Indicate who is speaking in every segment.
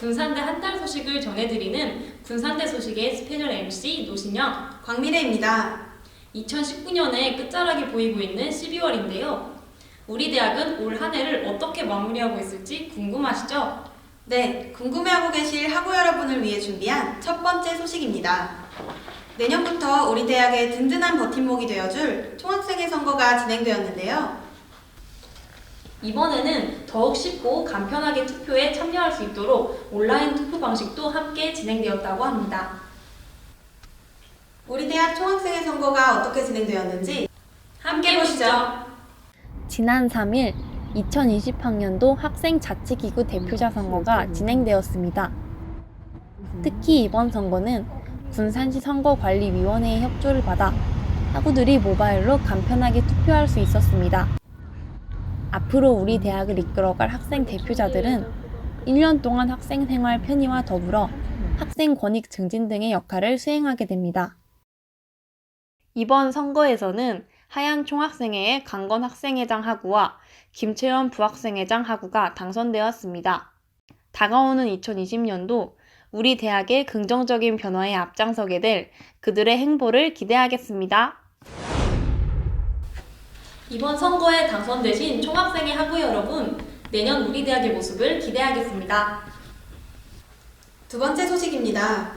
Speaker 1: 군산대 한 달 소식을 전해드리는 군산대 소식의 스페셜 MC 노신영.
Speaker 2: 광미래입니다.
Speaker 1: 2019년에 끝자락이 보이고 있는 12월인데요. 우리 대학은 올 한 해를 어떻게 마무리하고 있을지 궁금하시죠?
Speaker 2: 네, 궁금해하고 계실 학우 여러분을 위해 준비한 첫 번째 소식입니다. 내년부터 우리 대학의 든든한 버팀목이 되어줄 총학생회 선거가 진행되었는데요.
Speaker 1: 이번에는 더욱 쉽고 간편하게 투표에 참여할 수 있도록 온라인 투표 방식도 함께 진행되었다고 합니다.
Speaker 2: 우리 대학 총학생회 선거가 어떻게 진행되었는지
Speaker 1: 함께 보시죠.
Speaker 3: 지난 3일 2020학년도 학생 자치기구 대표자 선거가 진행되었습니다. 특히 이번 선거는 군산시 선거관리위원회의 협조를 받아 학우들이 모바일로 간편하게 투표할 수 있었습니다. 앞으로 우리 대학을 이끌어갈 학생 대표자들은 1년 동안 학생 생활 편의와 더불어 학생 권익 증진 등의 역할을 수행하게 됩니다. 이번 선거에서는 하얀 총학생회의 강건 학생회장 하구와 김채원 부학생회장 하구가 당선되었습니다. 다가오는 2020년도 우리 대학의 긍정적인 변화에 앞장서게 될 그들의 행보를 기대하겠습니다.
Speaker 1: 이번 선거에 당선되신 총학생회 학우 여러분, 내년 우리 대학의 모습을 기대하겠습니다.
Speaker 2: 두 번째 소식입니다.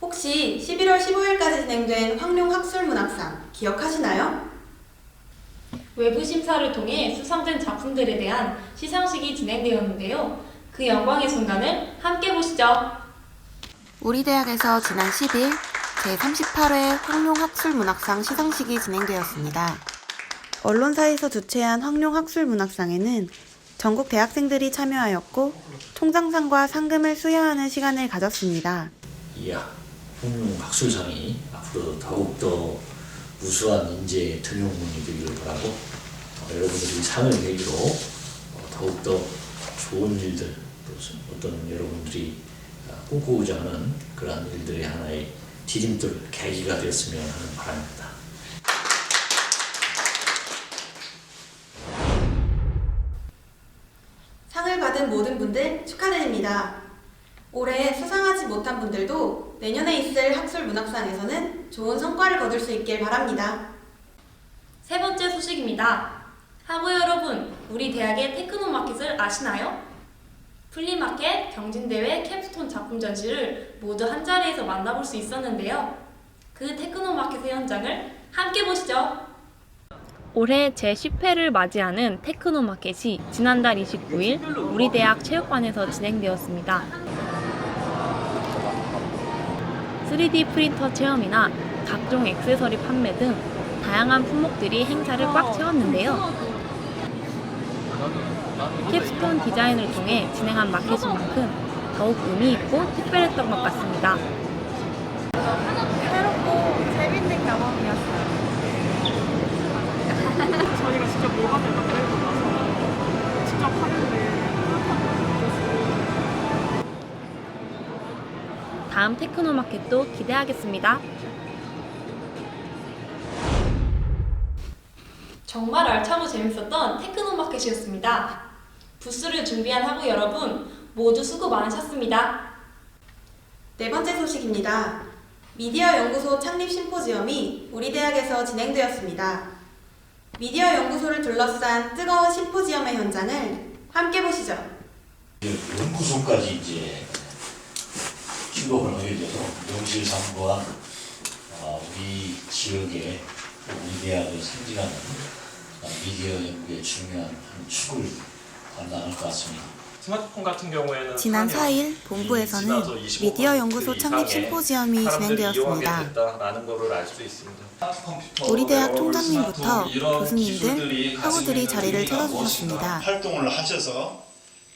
Speaker 2: 혹시 11월 15일까지 진행된 황룡 학술문학상 기억하시나요?
Speaker 1: 외부 심사를 통해 수상된 작품들에 대한 시상식이 진행되었는데요. 그 영광의 순간을 함께 보시죠.
Speaker 2: 우리 대학에서 지난 10일 제38회 황룡 학술문학상 시상식이 진행되었습니다. 언론사에서 주최한 황룡학술문학상에는 전국 대학생들이 참여하였고 총장상과 상금을 수여하는 시간을 가졌습니다.
Speaker 4: 이야 홍룡 학술상이 앞으로 더욱더 우수한 인재 등용문이 되기를 바라고 어, 여러분들이 상을 계기로 어, 더욱더 좋은 일들 또 어떤 여러분들이 아, 꿈꾸고자 하는 그러한 일들의 하나의 디딤돌 계기가 되었으면 하는 바람입니다.
Speaker 2: 모든 분들 축하드립니다. 올해 수상하지 못한 분들도 내년에 있을 학술 문학상에서는 좋은 성과를 거둘 수 있길 바랍니다.
Speaker 1: 세 번째 소식입니다. 학우 여러분, 우리 대학의 테크노마켓을 아시나요? 플리마켓, 경진대회, 캡스톤 작품 전시를 모두 한 자리에서 만나볼 수 있었는데요. 그 테크노마켓의 현장을 함께 보시죠.
Speaker 3: 올해 제10회를 맞이하는 테크노마켓이 지난달 29일 우리 대학 체육관에서 진행되었습니다. 3D 프린터 체험이나 각종 액세서리 판매 등 다양한 품목들이 행사를 꽉 채웠는데요. 캡스톤 디자인을 통해 진행한 마켓인 만큼 더욱 의미 있고 특별했던 것 같습니다.
Speaker 5: 새롭고 재밌는 경험이었어요.
Speaker 6: 저희가 직접 모방을 만들고 나서 직접 하는데 뿌듯함을 느꼈어요.
Speaker 3: 다음 테크노마켓도 기대하겠습니다.
Speaker 1: 정말 알차고 재밌었던 테크노마켓이었습니다. 부스를 준비한 학우 여러분, 모두 수고 많으셨습니다.
Speaker 2: 네 번째 소식입니다. 미디어 연구소 창립 심포지엄이 우리 대학에서 진행되었습니다. 미디어 연구소를 둘러싼 뜨거운 심포지엄의 현장을 함께 보시죠.
Speaker 4: 연구소까지 이제 출범을 하게 돼서 명실 상부한 어, 우리 지역의 우리 대학을 상징하는 어, 미디어 연구의 중요한 한 축을 감당할 것 같습니다.
Speaker 6: 스마트폰 같은 경우에는
Speaker 2: 지난
Speaker 6: 사년
Speaker 2: 4일 본부에서는
Speaker 6: 지나서 25%
Speaker 2: 미디어 연구소 창립
Speaker 6: 이상의
Speaker 2: 심포지엄이 진행되었습니다.
Speaker 6: 이용하게 됐다라는 거를 알수 있습니다.
Speaker 2: 우리 대학 총장님부터 교수님들, 학우들이 자리를 찾아주셨습니다.
Speaker 7: 활동을 하셔서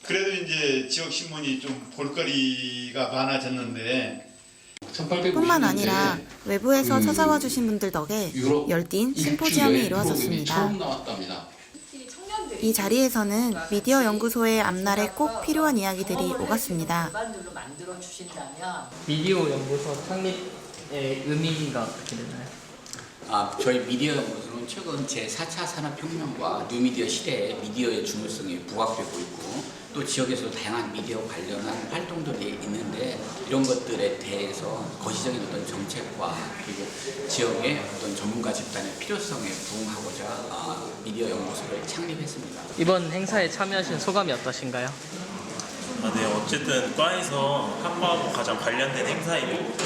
Speaker 7: 그래도 이제 지역 신문이 좀 볼거리가 많아졌는데
Speaker 2: 뿐만 아니라 외부에서
Speaker 8: 그
Speaker 2: 찾아와 주신 분들 덕에 열띤 심포지엄이 이루어졌습니다. 이 자리에서는 미디어 연구소의 앞날에 꼭 필요한 이야기들이 오갔습니다.
Speaker 9: 미디어 연구소 창립의 의미가 어떻게 되나요?
Speaker 8: 아, 저희 미디어 연구소는 최근 제4차 산업혁명과 뉴미디어 시대에 미디어의 중요성이 부각되고 있고 또 지역에서 다양한 미디어 관련한 활동들이 있는데 이런 것들에 대해서 거시적인 어떤 정책과 그리고 지역의 어떤 전문가 집단의 필요성에 부응하고자 아, 미디어 연구소를 창립했습니다.
Speaker 9: 이번 행사에 참여하신 소감이 어떠신가요?
Speaker 10: 아, 네, 어쨌든 과에서 학과하고 가장 관련된 행사이고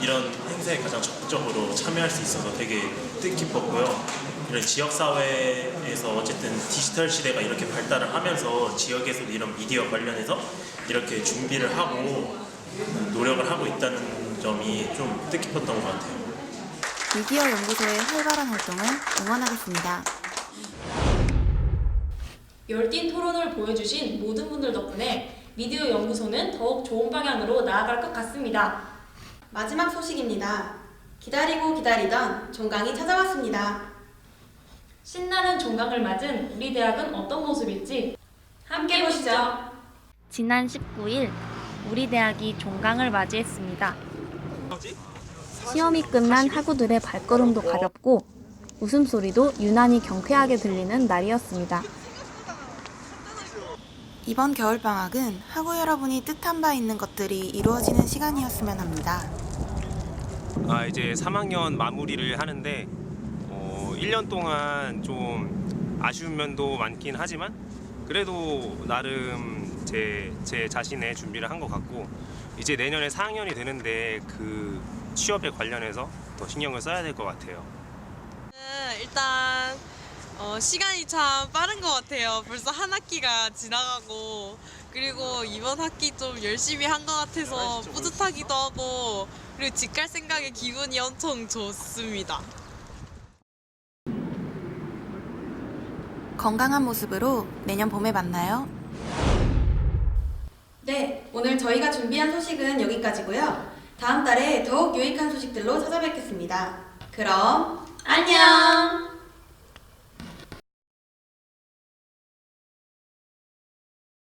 Speaker 10: 이런 행사에 가장 적극적으로 참여할 수 있어서 되게 뜻깊었고요. 이런 지역 사회에서 어쨌든 디지털 시대가 이렇게 발달을 하면서 지역에서 이런 미디어 관련해서 이렇게 준비를 하고 노력을 하고 있다는 점이 좀 뜻깊었던 것 같아요.
Speaker 2: 미디어 연구소의 활발한 활동을 응원하겠습니다.
Speaker 1: 열띤 토론을 보여주신 모든 분들 덕분에 미디어 연구소는 더욱 좋은 방향으로 나아갈 것 같습니다.
Speaker 2: 마지막 소식입니다. 기다리고 기다리던 종강이 찾아왔습니다.
Speaker 1: 신나는 종강을 맞은 우리 대학은 어떤 모습일지 함께 보시죠.
Speaker 3: 지난 19일 우리 대학이 종강을 맞이했습니다. 시험이 끝난 학우들의 발걸음도 가볍고 웃음소리도 유난히 경쾌하게 들리는 날이었습니다.
Speaker 2: 이번 겨울방학은 학우 여러분이 뜻한 바 있는 것들이 이루어지는 시간이었으면 합니다.
Speaker 11: 아 이제 3학년 마무리를 하는데 어, 1년 동안 좀 아쉬운 면도 많긴 하지만 그래도 나름 제, 제 자신의 준비를 한 것 같고 이제 내년에 4학년이 되는데 그 취업에 관련해서 더 신경을 써야 될 것 같아요.
Speaker 5: 일단 어, 시간이 참 빠른 것 같아요. 벌써 한 학기가 지나가고 그리고 이번 학기 좀 열심히 한 것 같아서 뿌듯하기도 하고 그리고 집 갈 생각에 기분이 엄청 좋습니다.
Speaker 2: 건강한 모습으로 내년 봄에 만나요. 네, 오늘 저희가 준비한 소식은 여기까지고요. 다음 달에 더욱 유익한 소식들로 찾아뵙겠습니다. 그럼
Speaker 1: 안녕!